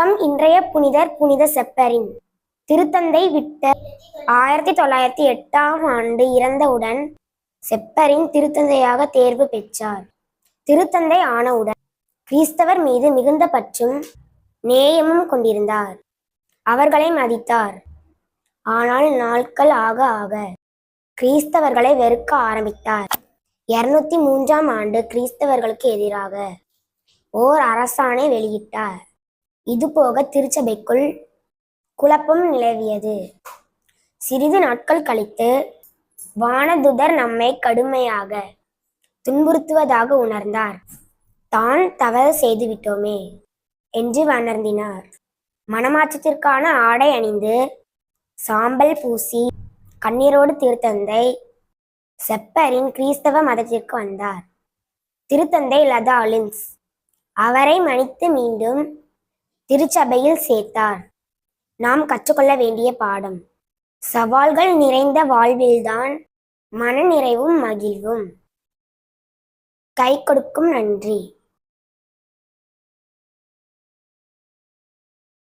வணக்கம் இன்றைய புனிதர் புனித செப்பரின் திருத்தந்தை விட்ட ஆயிரத்தி தொள்ளாயிரத்தி எட்டாம் ஆண்டு இறந்தவுடன் செப்பரின் திருத்தந்தையாக தேர்வு பெற்றார். திருத்தந்தை ஆனவுடன் கிறிஸ்தவர் மீது மிகுந்த பற்றும் நேயமும் கொண்டிருந்தார். அவர்களை மதித்தார். ஆனால் நாட்கள் ஆக ஆக கிறிஸ்தவர்களை வெறுக்க ஆரம்பித்தார். இருநூத்தி மூன்றாம் ஆண்டு கிறிஸ்தவர்களுக்கு எதிராக ஓர் அரசாணை வெளியிட்டார். இதுபோக திருச்சபைக்குள் குழப்பம் நிலவியது. சிறிது நாட்கள் கழித்து வானதுதர் நம்மை கடுமையாக துன்புறுத்துவதாக உணர்ந்தார். தான் தவறு செய்துவிட்டோமே என்று வணர்ந்தினார். மனமாற்றத்திற்கான ஆடை அணிந்து சாம்பல் பூசி கண்ணீரோடு திருத்தந்தை செப்பரின் கிறிஸ்தவ மதத்திற்கு வந்தார். திருத்தந்தை லதா லின்ஸ் அவரை மன்னித்து மீண்டும் திருச்சபையில் சேர்த்தார். நாம் கற்றுக்கொள்ள வேண்டிய பாடம். சவால்கள் நிறைந்த வாழ்வில்தான் மனநிறைவும் மகிழ்வும். கை கொடுக்கும் நன்றி.